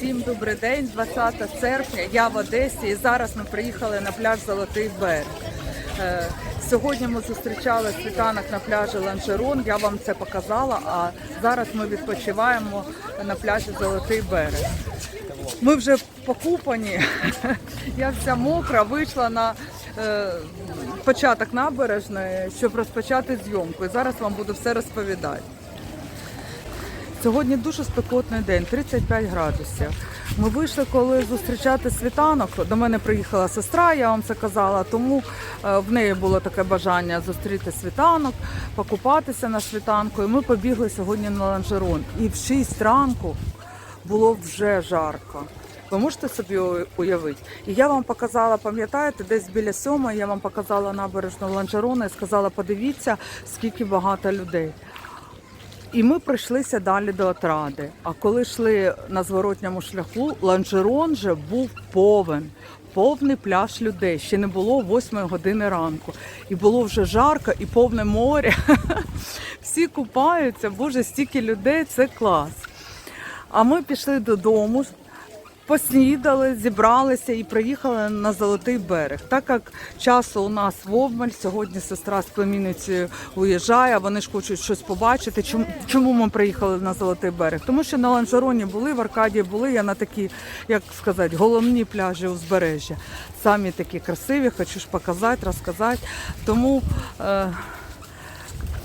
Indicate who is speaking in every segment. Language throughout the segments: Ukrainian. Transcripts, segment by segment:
Speaker 1: Всім добрий день, 20 серпня. Я в Одесі і зараз ми приїхали на пляж Золотий берег. Е, Сьогодні ми зустрічали світанок на пляжі Ланжерон. Я вам це показала. А зараз ми відпочиваємо на пляжі Золотий берег. Ми вже покупані. Я вся мокра, вийшла на е, початок набережної, щоб розпочати зйомку. І зараз вам буду все розповідати. Сьогодні дуже спекотний день, 35 градусів. Ми вийшли, коли зустрічати світанок. До мене приїхала сестра, я вам це казала, тому е, в неї було таке бажання зустріти світанок, покупатися на світанку. І ми побігли сьогодні на ланжерон. І в 6 ранку було вже жарко. Ви можете собі уявити? І я вам показала, пам'ятаєте, десь біля сьомої я вам показала набережну Ланжерона і сказала, подивіться, скільки багато людей. І ми прийшлися далі до Отради. А коли йшли на зворотньому шляху, ланжерон же був повен. Повний пляж людей. Ще не було 8 години ранку. І було вже жарко і повне море. Всі купаються, боже, стільки людей, це клас. А ми пішли додому, поснідали, зібралися і приїхали на Золотий берег. Так як часу у нас в обмаль, сьогодні сестра з племінницею уїжджає, вони ж хочуть щось побачити. Чому, чому ми приїхали на Золотий берег? Тому що на Ланжероні були, в Аркадії були, я на такі, як сказати, головні пляжі узбережжя. Самі такі красиві, хочу ж показати, розказати. Тому. Е,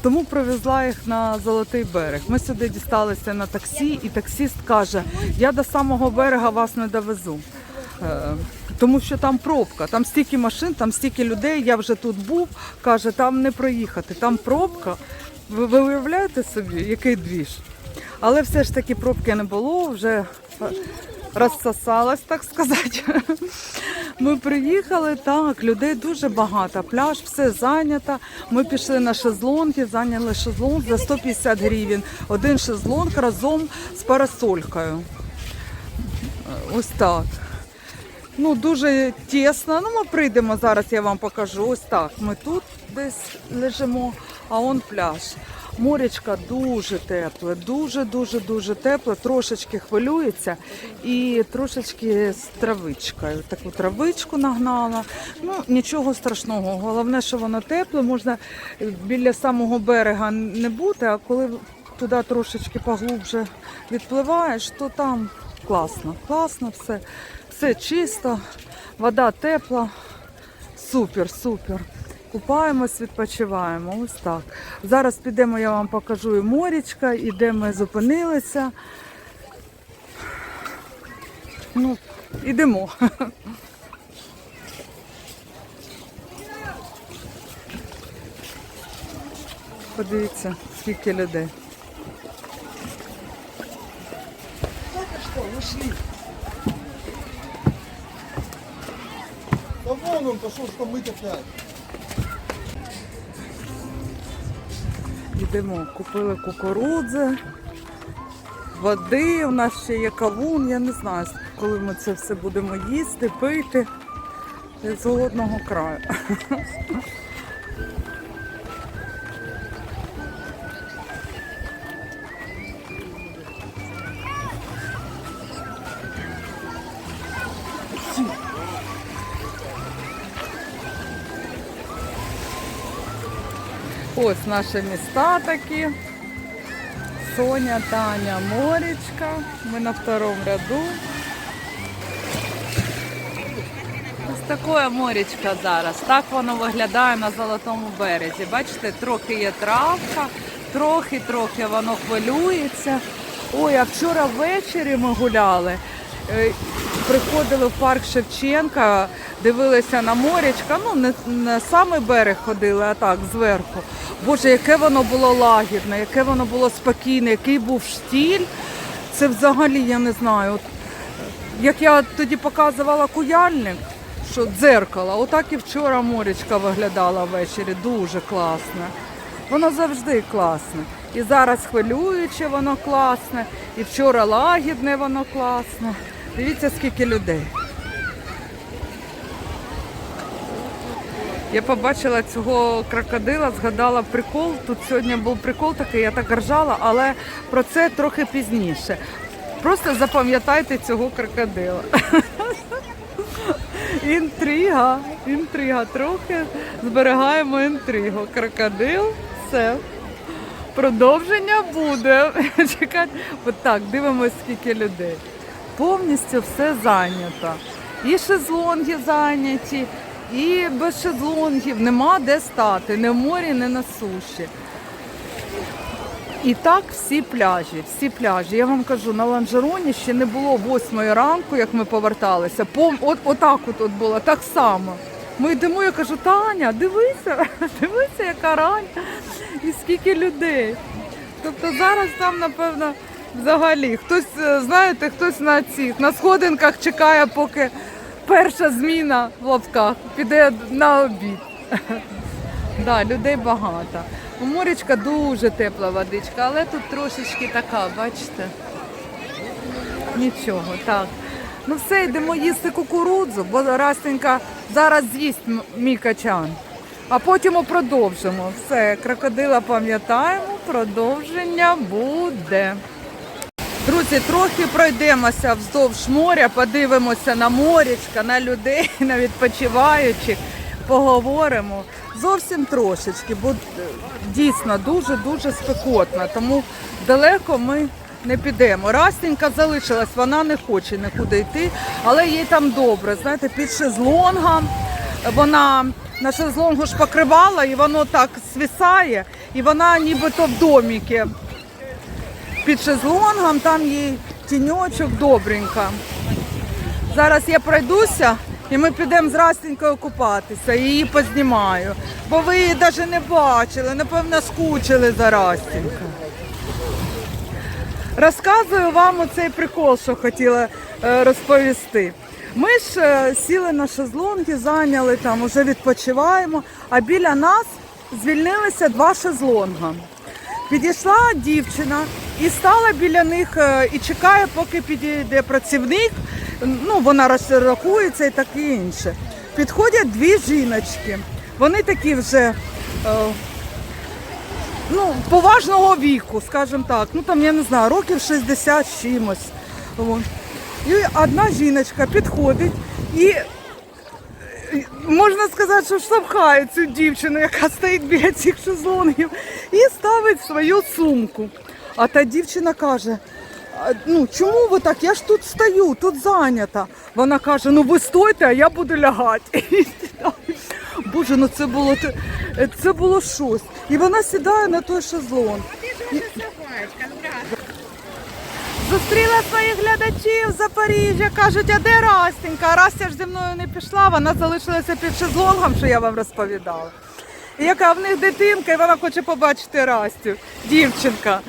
Speaker 1: тому привезла їх на Золотий берег. Ми сюди дісталися на таксі, і таксіст каже: я до самого берега вас не довезу. Е, Тому що там пробка, там стільки машин, там стільки людей. Я вже тут був. Каже, там не проїхати, там пробка. Ви, ви уявляєте собі, який двіж? Але все ж таки пробки не було, вже розсосалась, так сказати. Ми приїхали, так, людей дуже багато. Пляж, все зайнято. Ми пішли на шезлонги, зайняли шезлонг за 150 гривень. Один шезлонг разом з парасолькою. Ось так. Ну, дуже тісно. Ну, ми прийдемо зараз, я вам покажу. Ось так. Ми тут десь лежимо, а он пляж. Морячка дуже тепле, дуже-дуже дуже тепле, трошечки хвилюється і трошечки з травичкою. Таку травичку нагнала. Ну, нічого страшного. Головне, що воно тепле, можна біля самого берега не бути, а коли туди трошечки поглубже відпливаєш, то там класно, класно все. Все чисто, вода тепла. Супер, супер. Купаємось, відпочиваємо. Ось так. Зараз підемо, я вам покажу і морічка, і де ми зупинилися. Ну, ідемо. Подивіться, скільки людей.
Speaker 2: Да вон он пошел, что мыть опять.
Speaker 1: Йдемо, купили кукурудзи, води, у нас ще є кавун, я не знаю, коли ми це все будемо їсти, пити з голодного краю. Ось наші міста такі. Соня, Таня, Морічка. Ми на второму ряду. Ось таке морічка зараз. Так воно виглядає на золотому березі. Бачите, трохи є травка, трохи-трохи воно хвилюється. Ой, а вчора ввечері ми гуляли. Е, Приходили в парк Шевченка, дивилися на морячка. Ну, не на самий берег ходили, а так, зверху. Боже, яке воно було лагідне, яке воно було спокійне, який був штіль. Це взагалі я не знаю. От, як я тоді показувала куяльник, що дзеркало, отак і вчора морячка виглядала ввечері, дуже класне. Воно завжди класне. І зараз хвилююче воно класне, і вчора лагідне воно класне. Дивіться, скільки людей. Я побачила цього крокодила, згадала прикол. Тут сьогодні був прикол такий, я так ржала, але про це трохи пізніше. Просто запам'ятайте цього крокодила. Інтрига, інтрига. Трохи зберігаємо інтригу. Крокодил, все. Продовження буде. Чекайте. От так, дивимося, скільки людей. Повністю все зайнято. І шезлонги зайняті, і без шезлонгів нема де стати, не в морі, не на суші. І так всі пляжі, всі пляжі. Я вам кажу, на Ланжероні ще не було восьмої ранку, як ми поверталися. Пом... От, отак от, от було, так само. Ми йдемо, я кажу, Таня, дивися, дивися, яка рань і скільки людей. Тобто зараз там, напевно, взагалі хтось, е, знаєте, хтось на цих на сходинках чекає, поки перша зміна в лапках піде на обід. Да, людей багато. У морячка дуже тепла водичка, але тут трошечки така, бачите? Нічого, так. Ну все, йдемо їсти кукурудзу, бо Растенька зараз з'їсть мій качан. А потім продовжимо. Все, крокодила пам'ятаємо, продовження буде. Друзі, трохи пройдемося вздовж моря, подивимося на морячка, на людей, на відпочиваючих, поговоримо. Зовсім трошечки, бо е, дійсно дуже-дуже спекотно, тому далеко ми не підемо. Растенька залишилась, вона не хоче нікуди йти, але їй там добре. Знаєте, під шезлонгом вона на шезлонгу ж покривала і воно так свисає, і вона нібито в доміки під шезлонгом, там їй тіньочок добренько. Зараз я пройдуся і ми підемо з Растенькою купатися, і її познімаю. Бо ви її навіть не бачили, напевно, скучили за Растенькою. Розказую вам оцей прикол, що хотіла е, розповісти. Ми ж е, сіли на шезлонги, зайняли там, уже відпочиваємо, а біля нас звільнилися два шезлонга. Підійшла дівчина і стала біля них е, і чекає, поки підійде працівник. Ну, вона розрахується і таке інше. Підходять дві жіночки. Вони такі вже е, ну, поважного віку, скажімо так. Ну там, я не знаю, років 60 чимось. І одна жіночка підходить і можна сказати, що штовхає цю дівчину, яка стоїть біля цих шезлонгів, і ставить свою сумку. А та дівчина каже: ну чому ви так? Я ж тут стою, тут зайнята. Вона каже: ну ви стойте, а я буду лягати. Боже, ну це було це було щось. І вона сідає на той шезлонг. Зустріла своїх глядачів з Запоріжжя, кажуть, а де Растенька? Растя ж зі мною не пішла, вона залишилася під шезлонгом, що я вам розповідала. І яка в них дитинка, і вона хоче побачити Растю, дівчинка.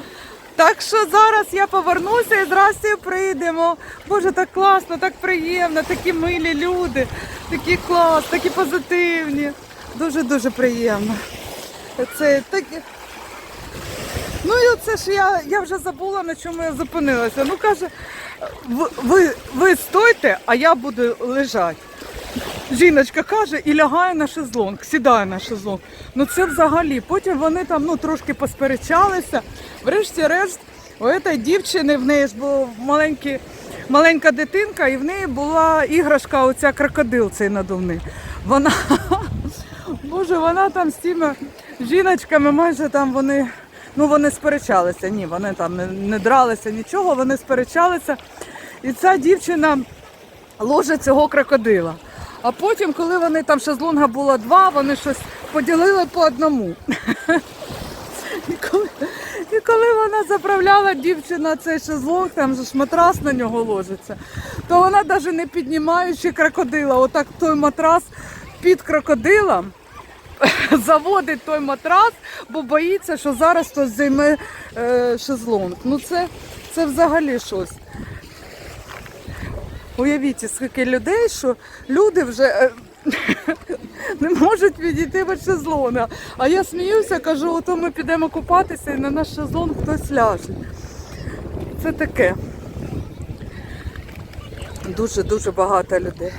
Speaker 1: Так що зараз я повернуся і з Растю прийдемо. Боже, так класно, так приємно, такі милі люди, такі клас, такі позитивні. Дуже-дуже приємно. Це такі. Ну і оце ж я, я вже забула, на чому я зупинилася. Ну каже, ви, ви, стойте, а я буду лежати. Жіночка каже і лягає на шезлонг, сідає на шезлонг. Ну це взагалі. Потім вони там ну, трошки посперечалися. Врешті-решт, у цієї дівчини в неї ж маленькі, маленька дитинка, і в неї була іграшка, оця крокодил цей надувний. Вона, боже, вона там з тими жіночками майже там вони. Ну, вони сперечалися. Ні, вони там не, не дралися нічого, вони сперечалися. І ця дівчина ложе цього крокодила. А потім, коли вони там шезлонга було два, вони щось поділили по одному. І коли, і коли вона заправляла дівчина цей шезлонг, там же ж матрас на нього ложиться, то вона навіть не піднімаючи крокодила, отак той матрас під крокодилом заводить той матрас, бо боїться, що зараз хтось займе е, шезлонг. Ну це, це взагалі щось. Уявіть, скільки людей, що люди вже е, не можуть відійти від шезлонга. А я сміюся, кажу, ото ми підемо купатися і на наш шезлонг хтось ляже. Це таке. Дуже-дуже багато людей.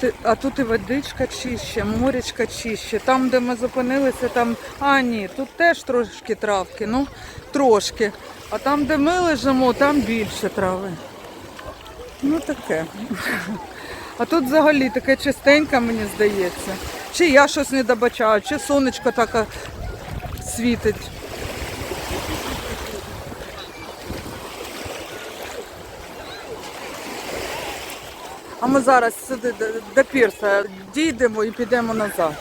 Speaker 1: Тут, а тут і водичка чище, морячка чище. Там, де ми зупинилися, там. А, ні, тут теж трошки травки, ну трошки. А там, де ми лежимо, там більше трави. Ну таке. А тут взагалі таке чистеньке, мені здається. Чи я щось не добачаю, чи сонечко так світить. А ми зараз сюди до, пірса дійдемо і підемо назад.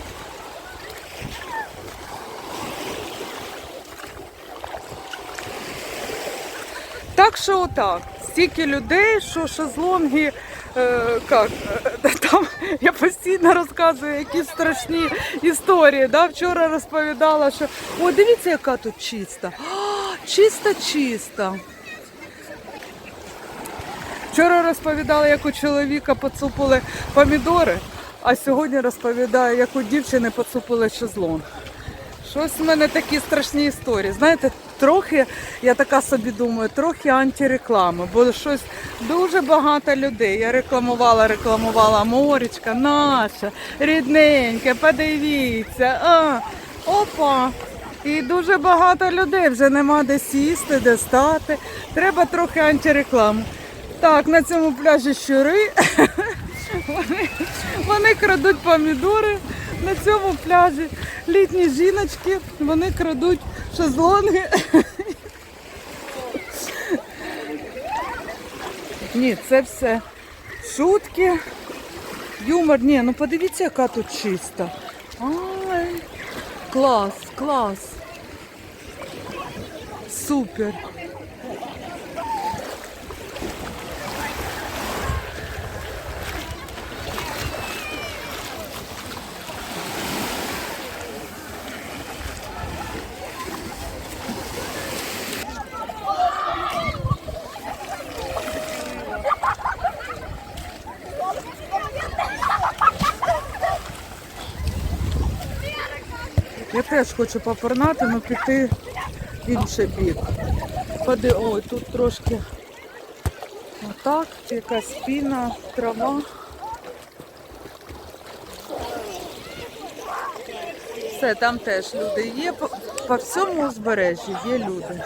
Speaker 1: Так що отак. Стільки людей, що шезлонги, е, як, е, там я постійно розказую якісь страшні історії. Да? Вчора розповідала, що о, дивіться, яка тут чиста. А, чиста, чиста. Вчора розповідала, як у чоловіка поцупили помідори, а сьогодні розповідаю, як у дівчини поцупили шезлонг. Щось в мене такі страшні історії. Знаєте, трохи, я така собі думаю, трохи антиреклами, бо щось дуже багато людей. Я рекламувала, рекламувала морічка, наша, рідненьке, подивіться. А, опа. І дуже багато людей вже нема де сісти, де стати. Треба трохи антиреклами. Так, на цьому пляжі щури. Вони, вони крадуть помідори на цьому пляжі. Літні жіночки, вони крадуть шезлонги. Ні, це все шутки. Юмор. Ні, ну подивіться, яка тут чиста. Ай, клас, клас. Супер. Я теж хочу попорнати, але піти в інший бік. Ходи, ой, тут трошки отак, якась піна, трава. Все, там теж люди є. По всьому узбережжі є люди.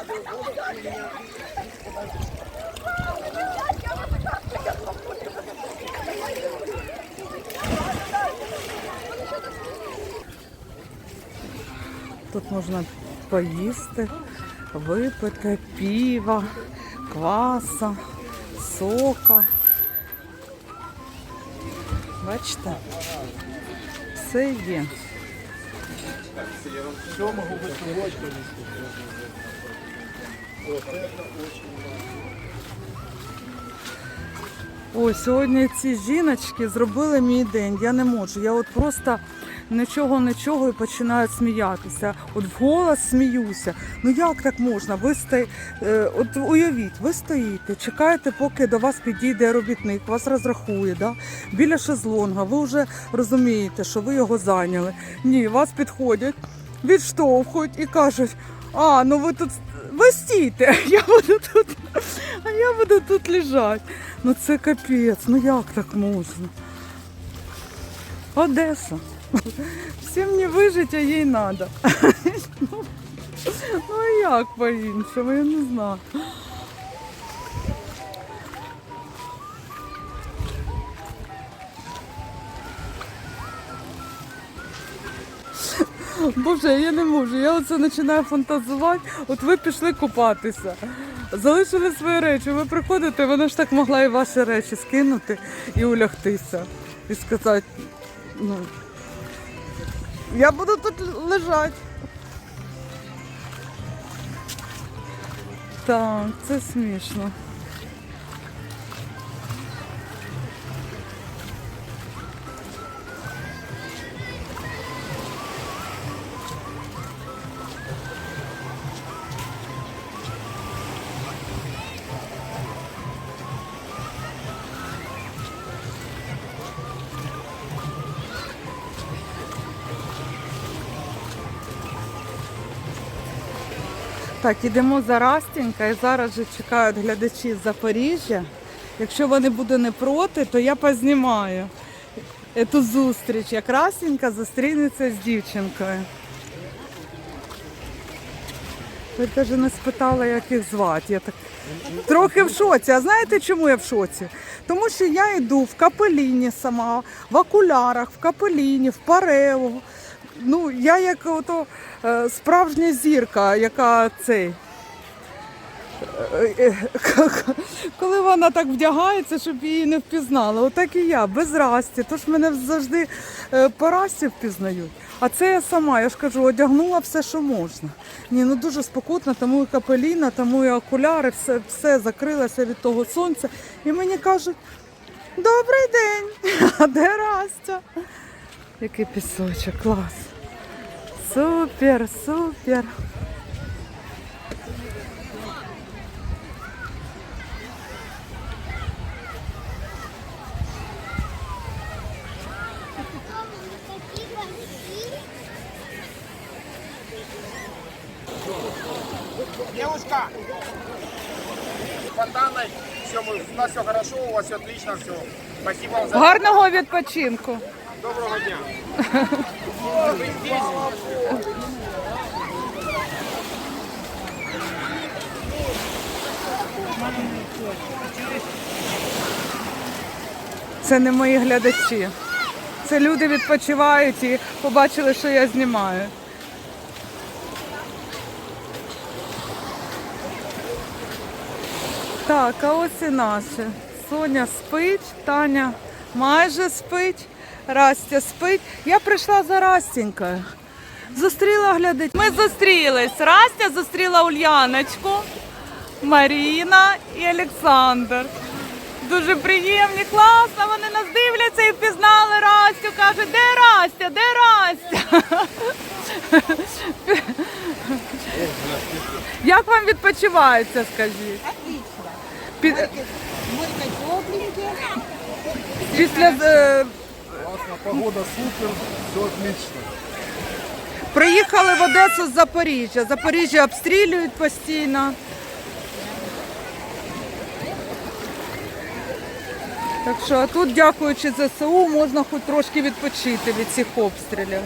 Speaker 1: Тут можна поїсти, випити піва, кваса, сока. Бачите? Все є.
Speaker 2: Все быть помочь,
Speaker 1: Ой, сьогодні ці жіночки зробили мій день. Я не можу. Я от просто нічого, нічого і починаю сміятися. От вголос сміюся. Ну як так можна? Ви сте... е, от уявіть, ви стоїте, чекаєте, поки до вас підійде робітник, вас розрахує, да? біля шезлонга. Ви вже розумієте, що ви його зайняли. Ні, вас підходять, відштовхують і кажуть, а, ну ви тут ви стійте, я буду тут, а я буду тут лежати. Ну це капець, ну як так можна? Одеса. Всім не вижити, а їй треба. Ну а як по-іншому, я не знаю. Боже, я не можу. Я оце починаю фантазувати. От ви пішли купатися, залишили свої речі. Ви приходите, вона ж так могла і ваші речі скинути і улягтися. І сказати, ну, я буду тут лежати. Так, це смішно. Так, ідемо за Растінька і зараз вже чекають глядачі з Запоріжжя. Якщо вони будуть не проти, то я познімаю. цю зустріч. Якраз Інка зустрінеться з дівчинкою. Ви навіть не спитала, як їх звати. Я так трохи в шоці. А знаєте, чому я в шоці? Тому що я йду в капеліні сама, в окулярах, в капеліні, в парео. Ну, я як ото, е, справжня зірка, яка цей. е, е, Коли вона так вдягається, щоб її не впізнали. Отак і я, без расті. Тож мене завжди по расті впізнають. А це я сама, я ж кажу, одягнула все, що можна. Ні, ну дуже спокутно, тому і капеліна, тому і окуляри, все, все закрилося від того сонця. І мені кажуть, добрий день, а де Растя? Який пісочок, клас. Супер, супер.
Speaker 3: Девушка! Фонтаной. Все, мы, у нас все хорошо, у вас все отлично, все. Спасибо вам за
Speaker 1: Гарного відпочинку.
Speaker 3: Доброго дня.
Speaker 1: Це не мої глядачі. Це люди відпочивають і побачили, що я знімаю. Так, а ось і наше. Соня спить, Таня майже спить, Растя спить. Я прийшла за Растінькою. Зустріла глядачів. Ми зустрілись. Растя зустріла Ульяночку, Маріна і Олександр. Дуже приємні, класно. Вони нас дивляться і впізнали Растю. Кажуть, де Растя, де Растя? Як вам відпочивається, скажіть? Під... Після е,
Speaker 2: погода супер, все отлично.
Speaker 1: приїхали в Одесу з Запоріжжя. Запоріжжя обстрілюють постійно. Так що а тут, дякуючи ЗСУ, можна хоч трошки відпочити від цих обстрілів.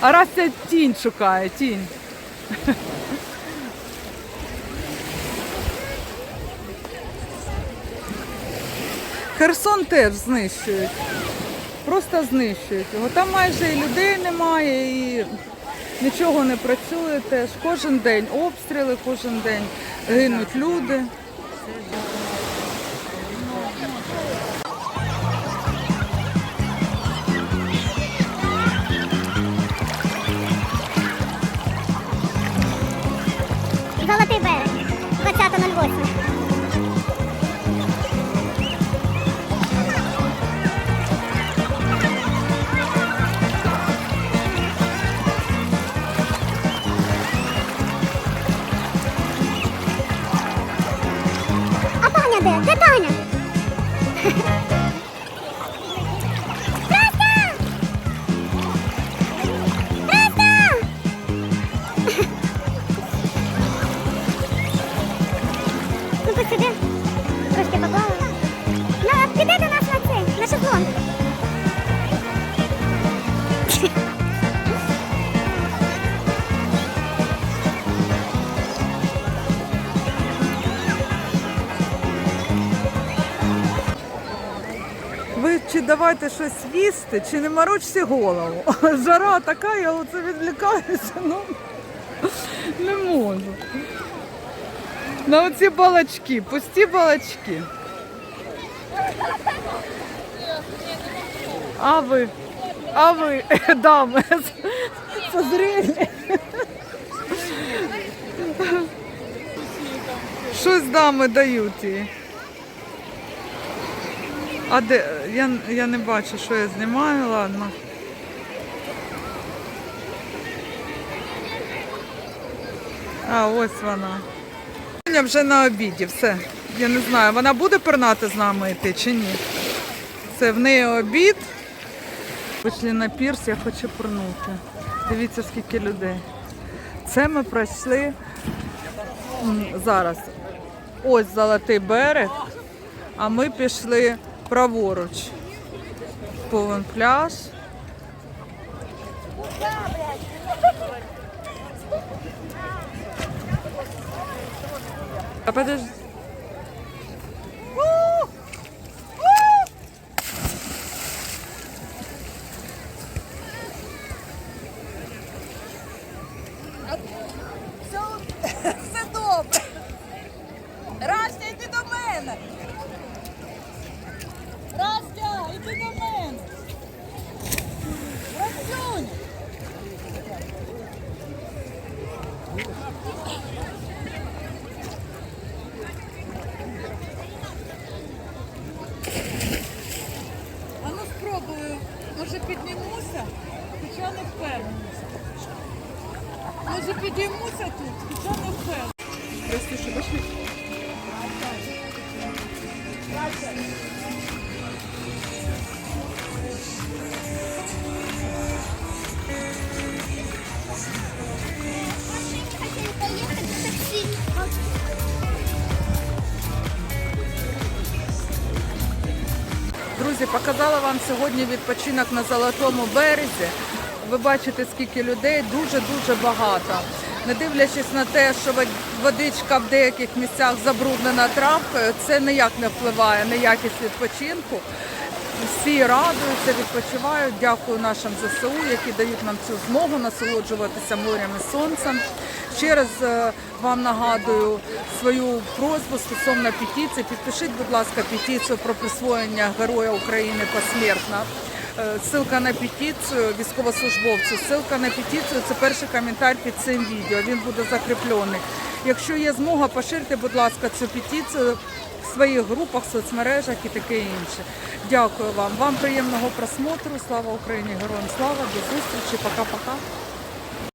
Speaker 1: А раз це тінь шукає, тінь. Херсон теж знищують. Просто знищують його. Там майже і людей немає, і нічого не працює теж. Кожен день обстріли, кожен день гинуть люди.
Speaker 4: Золотий берег, 20.08.
Speaker 1: чи щось їсти, чи не морочте голову. Жара така, я оце відлікаюся, ну не можу. На оці балачки, пусті балачки. А ви, а ви, дами, це созрілі. Щось дами дають їй. А де? Я, я не бачу, що я знімаю, ладно. А, ось вона. Соня вже на обіді, все. Я не знаю, вона буде пернати з нами йти чи ні. Це в неї обід. Пішли на пірс, я хочу пернути. Дивіться, скільки людей. Це ми пройшли зараз. Ось золотий берег. А ми пішли праворуч. Повен пляж. А подожди.
Speaker 5: Все добре. Растя, йди до мене. Растя, йди до мене. Растюнь. А ну спробую. Може піднімуся, хоча не впевненіся. Може піднімуся тут, хоча не впевненіся.
Speaker 1: Простіше, пошли. Друзі, показала вам сьогодні відпочинок на Золотому березі. Ви бачите, скільки людей, дуже-дуже багато. Не дивлячись на те, що водичка в деяких місцях забруднена травкою, це ніяк не впливає на якість відпочинку. Всі радуються, відпочивають. Дякую нашим ЗСУ, які дають нам цю змогу насолоджуватися морем і сонцем. Ще раз е, вам нагадую свою просьбу стосовно петиції. Підпишіть, будь ласка, петицію про присвоєння Героя України посмертно. Е, Ссылка на петицію військовослужбовцю. Ссылка на петицію це перший коментар під цим відео. Він буде закріплений. Якщо є змога, поширте, будь ласка, цю петицію своїх групах, соцмережах і таке інше. Дякую вам. Вам приємного просмотру. Слава Україні! Героям слава! До зустрічі! Пока-пока!